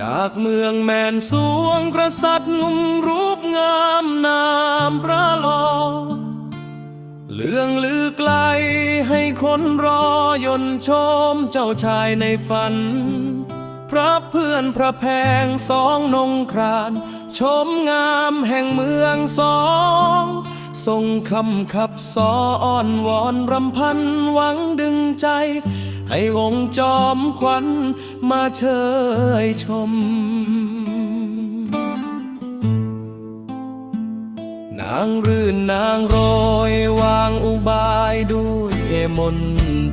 จากเมืองแมนสวงกษัตริย์งุมรูปงามนามพระลอเรื่องลือไกลให้คนรอยนชมเจ้าชายในฝัน พระเพื่อนพระแพงสองนงครานชมงามแห่งเมืองสองทรงคำขับสออ้อนวอนรำพันหวังดึงใจ ให้วงจอมขวัญมาเชยชม นางรื่นนางโรยวางอุบายด้วยมน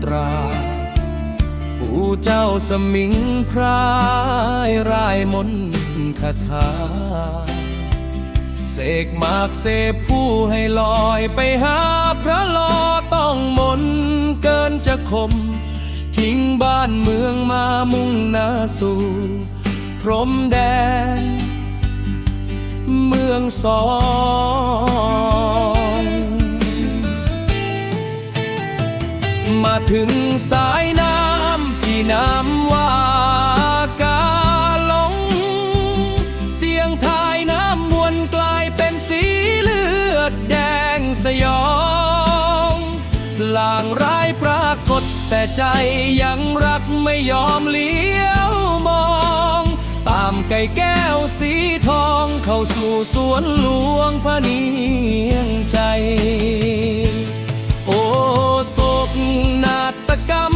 ตราผู้เจ้าสมิงพรายรายมนต์คาถา เสกมากเสพผู้ให้ลอยไปหาพระลอต้องมนต์เกินจะคม ทิ้งบ้านเมืองมามุ่งหน้าสู่ พรมแดน เมืองสองมาถึงสายน้ำที่น้ำว่ากาลง เสียงทายน้ำมวนกลายเป็นสีเลือดแดงสยองลางร้ ใจยังรักไม่ยอมเลี้ยวมอง ตามไก่แก้วสีทองเข้าสู่สวนหลวงพระเนียงใจ โอโศกนาฏกรรม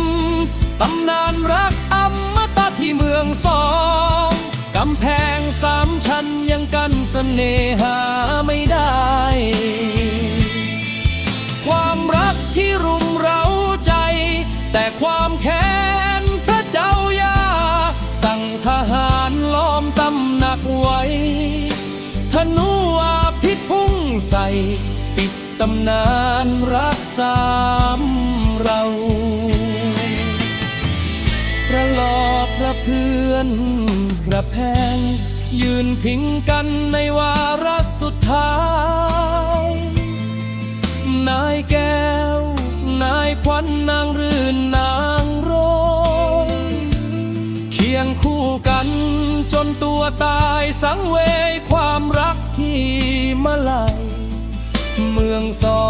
ตำนานรักอมตะที่เมืองสอง กำแพงสามชั้นยังกันเสน่หา ปิดตำนานรักสามเราพระลอพระเพื่อนพระแพง ยืนพิงกันในวาระสุดท้าย นายแก้ว นายควันนางรื่นนางโรยเคียงคู่กันจนตัวตายสังเวยความรักที่มาลาย เมืองสอ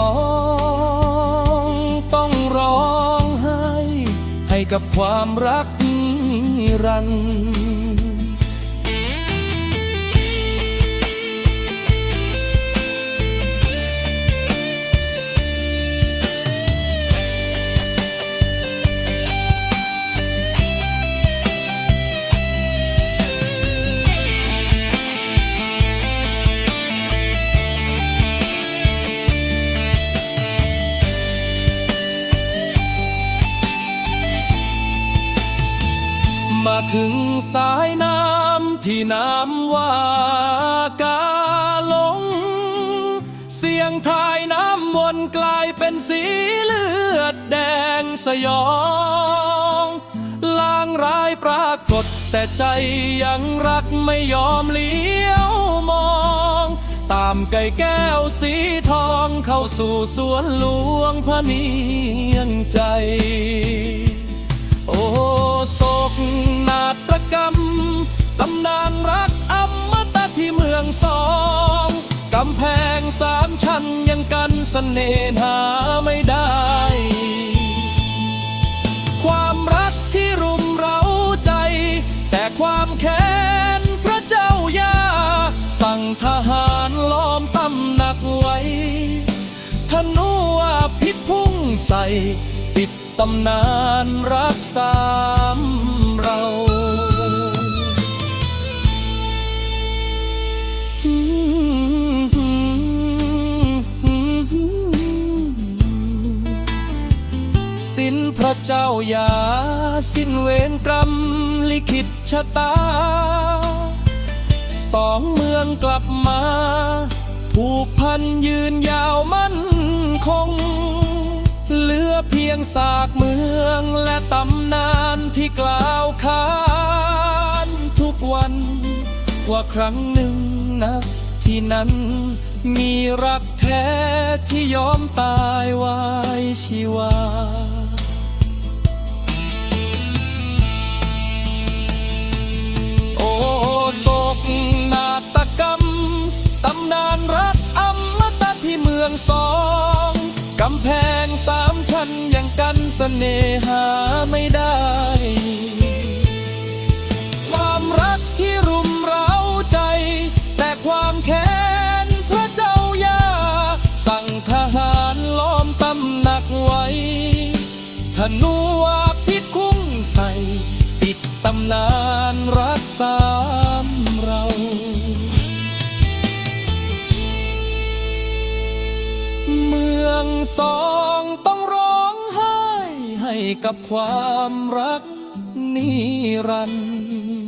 งต้องร้องไห้ ให้กับความรักนิรัน สายน้ำที่น้ำว่ากาลง เสียงทายน้ำวนกลายเป็นสีเลือดแดงสยองลางร้ายปรากฏแต่ใจยังรักไม่ยอมเลี้ยวมอง ตามไก่แก้วสีทองเข้าสู่สวนหลวงพระเนียงใจ นเสน่หาไม่ได้ ความรักที่รุมเร้าใจ แต่ความแค้นพระเจ้ายา สั่งทหารล้อมตำหนักไว้ธนูอาพิษพุ่งใส่ ปิดตำนานรักสาม เจ้ายาสิ้นเวรกรรมลิขิตชะตา สองเมืองกลับมา ผูกพันยืนยาวมั่นคง เหลือเพียงสากเมืองและตำนานที่กล่าวขานทุกวัน ว่าครั้งหนึ่งนะที่นั้นมีรักแท้ที่ยอมตายไว้ชีวา องสองกำแพงสามชั้นยังกันสเสน่หาไม่ได้ ความรักที่รุมเร้าใจ แต่ความแค้นพระเจ้ายา สั่งทหารล้อมตำหนักไว้ธนูอาพิษคุ้งใส่ปิดตำนานรัก สองต้องร้องไห้ให้กับความรักนิรันดร์